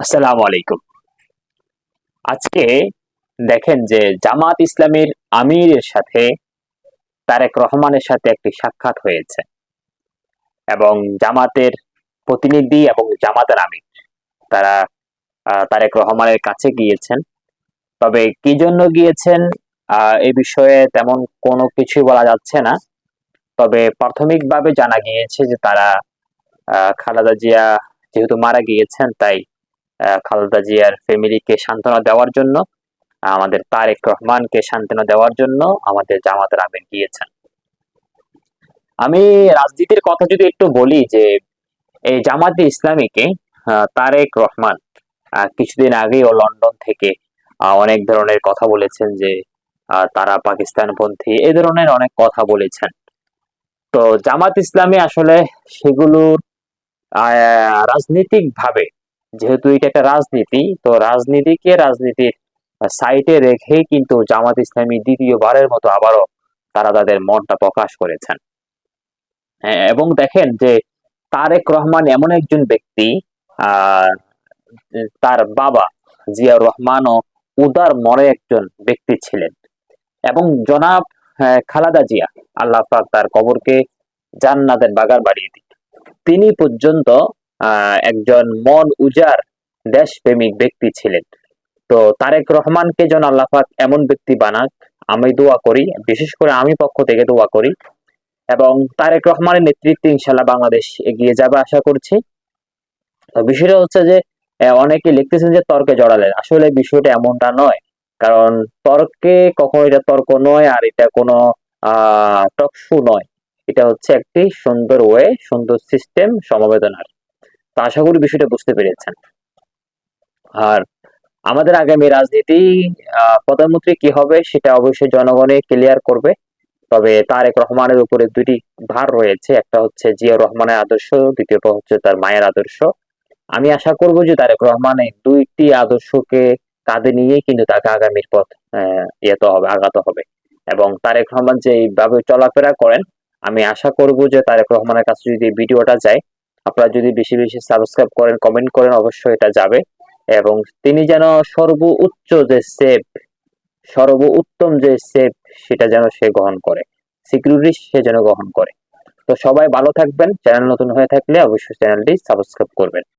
আসসালামু আলাইকুম। আজকে দেখেন যে জামাত ইসলামীর আমিরের সাথে তারেক রহমানের সাথে একটি সাক্ষাৎ হয়েছে এবং জামাতের প্রতিনিধি এবং জামাতের আমির, তারা তারেক রহমানের কাছে গিয়েছেন। তবে কি জন্য গিয়েছেন? এই বিষয়ে তেমন কোনো কিছুই বলা যাচ্ছে না। তবে প্রাথমিকভাবে জানা গিয়েছে যে তারা খালেদা জিয়া যেহেতু মারা গিয়েছেন, তাই খালেদা জিয়ার ফ্যামিলিকে সান্ত্বনা দেওয়ার জন্য, আমাদের তারেক রহমানকে সান্ত্বনা দেওয়ার জন্য আমাদের জামাতের আমির গিয়েছেন। আমি রাজনীতির কথা যদি একটু বলি যে, এই জামাতে ইসলামীকে তারেক রহমান কিছুদিন আগেও লন্ডন থেকে অনেক ধরনের কথা বলেছেন যে তারা পাকিস্তানপন্থী এই ধরনের অনেক কথা বলেছেন। তো জামাত ইসলামী আসলে সেগুলোর রাজনৈতিক ভাবে যেহেতু এটা একটা রাজনীতি তো রাজনীতিকে রাজনীতির সাইটে রেখেই কিন্তু জামাত ইসলামী দ্বিতীয়বারের মতো আবারও তারা তাদের মনটা প্রকাশ করেছেন। হ্যাঁ, এবং দেখেন যে তারেক রহমান এমন একজন ব্যক্তি তার বাবা জিয়া রহমানও উদার মনে একজন ব্যক্তি ছিলেন। এবং জনাব আহ, খালেদা জিয়া আল্লাহ তার কবরকে জান্নাতের বাগার বাড়িয়ে দিন তিনি পর্যন্ত একজন মন উজার দেশপ্রেমিক ব্যক্তি ছিলেন। তো তারেক রহমানকে যেন আল্লাহ পাক এমন ব্যক্তি বানাক, আমি দোয়া করি, বিশেষ করে আমি পক্ষ থেকে দোয়া করি। এবং তারেক রহমানের নেতৃত্বে ইনশাল্লাহ বাংলাদেশ এগিয়ে যাবে আশা করছি। তো বিষয়টা হচ্ছে যে অনেকে লিখতেছেন যে তর্কে জড়ালেন। আসলে বিষয়টা এমনটা নয়। কারণ তর্কে কখনো এটা তর্ক নয় আর এটা কোনো, আহ টকশো নয়। এটা হচ্ছে একটি সুন্দর ওয়ে, সুন্দর সিস্টেম, সমবেদনার। তো আশা করি বিষয়টা বুঝতে পেরেছেন। আর আমাদের আগামী রাজনীতি প্রধানমন্ত্রী কি হবে সেটা অবশ্যই জনগণে ক্লিয়ার করবে। তবে তারেক রহমানের উপরে দুটি ভার রয়েছে। একটা হচ্ছে জিয়া রহমানের আদর্শ, দ্বিতীয়টা হচ্ছে তার মায়ের আদর্শ। আমি আশা করব যে তারেক রহমান এই দুইটি আদর্শকে কাঁধে নিয়ে কিন্তু তাকে আগামীর পথ ইয়েতে হবে, আগাতে হবে। এবং তারেক রহমান যে এইভাবে চলাফেরা করেন, আমি আশা করব যে তারেক রহমানের কাছে যদি ভিডিওটা যায় আপনারা যদি বেশি বেশি সাবস্ক্রাইব করেন কমেন্ট করেন, অবশ্যই এটা যাবে। এবং তিনি যেন সর্বোচ্চ যে সেফ সর্বোত্তম যে সেফ সেটা যেন সে গ্রহণ করে। সিকিউরিটি সে যেন গ্রহণ করে। তো সবাই ভালো থাকবেন। চ্যানেল নতুন হয়ে থাকলে অবশ্যই চ্যানেলটি সাবস্ক্রাইব করবেন।